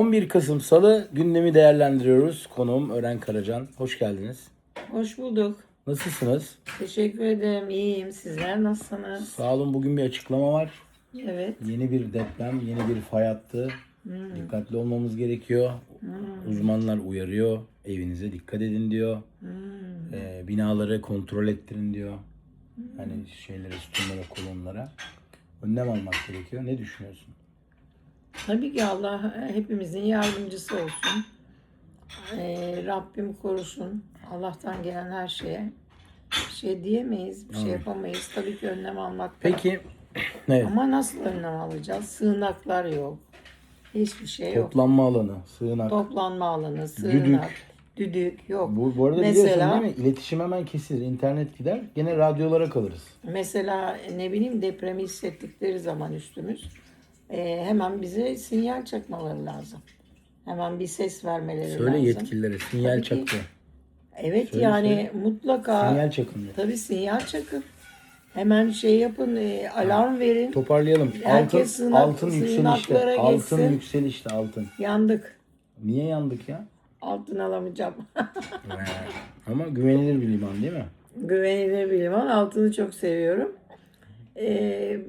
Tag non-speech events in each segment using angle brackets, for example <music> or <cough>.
11 Kasım Salı gündemi değerlendiriyoruz. Konuğum Ören Karacan. Hoş geldiniz. Hoş bulduk. Nasılsınız? Teşekkür ederim. İyiyim. Sizler nasılsınız? Sağ olun. Bugün bir açıklama var. Evet. Yeni bir deprem, yeni bir fay hattı. Dikkatli olmamız gerekiyor. Uzmanlar uyarıyor. Evinize dikkat edin diyor. Ee, binaları kontrol ettirin diyor. Hani şeylere, sütunlara, kolonlara. Önlem almak gerekiyor. Ne düşünüyorsun? Tabii ki Allah hepimizin yardımcısı olsun. Ee, Rabbim korusun. Allah'tan gelen her şeye. Bir şey diyemeyiz, bir şey yapamayız. Tabii ki önlem almak lazım. Peki, evet. Ama nasıl önlem alacağız? Sığınaklar yok. Hiçbir şey yok. Toplanma alanı, sığınak. Toplanma alanı, sığınak, Düdük. düdük, yok. Bu, bu arada Mesela- biliyorsun değil mi? İletişim hemen kesilir. İnternet gider. Gene radyolara kalırız. Mesela ne bileyim depremi hissettikleri zaman üstümüz e, hemen bize sinyal çakmaları lazım. Hemen bir ses vermeleri Söyle lazım. yetkililere sinyal Tabii ki. çakı. Evet Söyle, yani söyle. mutlaka Sinyal çakın diyor. tabii sinyal çakın. Hemen şey yapın, e, alarm verin. Toparlayalım. Herkes altın sığınak- altın yükselişte. Altın geçsin. yükselişte altın. Yandık. Niye yandık ya? Altın alamayacağım. <laughs> Ee, Ama güvenilir bir liman değil mi? Güvenilir bir liman. Altını çok seviyorum. E,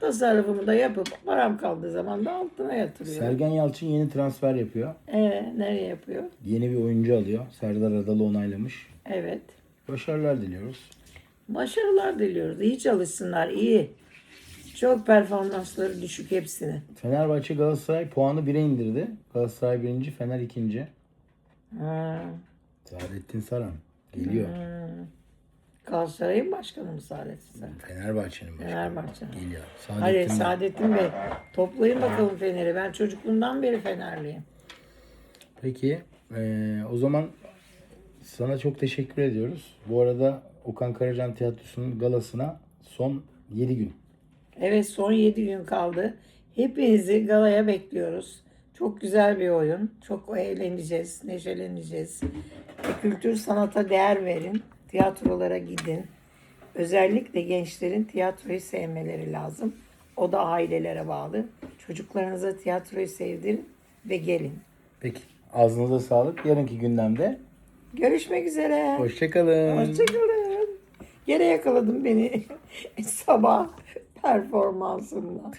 tasarrufumu da yapıp param kaldığı zaman da altına yatırıyorum. Sergen Yalçın yeni transfer yapıyor. E, nereye yapıyor? Yeni bir oyuncu alıyor. Serdar Adalı onaylamış. Evet. Başarılar diliyoruz. Başarılar diliyoruz. İyi çalışsınlar, iyi. Çok performansları düşük hepsinin. Fenerbahçe Galatasaray puanı 1'e indirdi. Galatasaray birinci, Fener ikinci. Ha. Saadettin Saran geliyor. Galatasaray'ın başkanı mı Saadettin Saran? Fenerbahçe'nin başkanı. Fenerbahçe. Geliyor. Hayır Saadettin Saadettin Bey. Toplayın bakalım Fener'i. Ben çocukluğumdan beri Fenerliyim. Peki eee, o zaman sana çok teşekkür ediyoruz. Bu arada Okan Karacan Tiyatrosu'nun galasına son 7 gün. Evet son 7 gün kaldı. Hepinizi galaya bekliyoruz. Çok güzel bir oyun. Çok eğleneceğiz, neşeleneceğiz. Kültür sanata değer verin. Tiyatrolara gidin. Özellikle gençlerin tiyatroyu sevmeleri lazım. O da ailelere bağlı. Çocuklarınıza tiyatroyu sevdirin ve gelin. Peki ağzınıza sağlık. Yarınki gündemde Görüşmek üzere. hoşçakalın. Hoşçakalın. Gene yakaladın beni <laughs> sabah performansımla.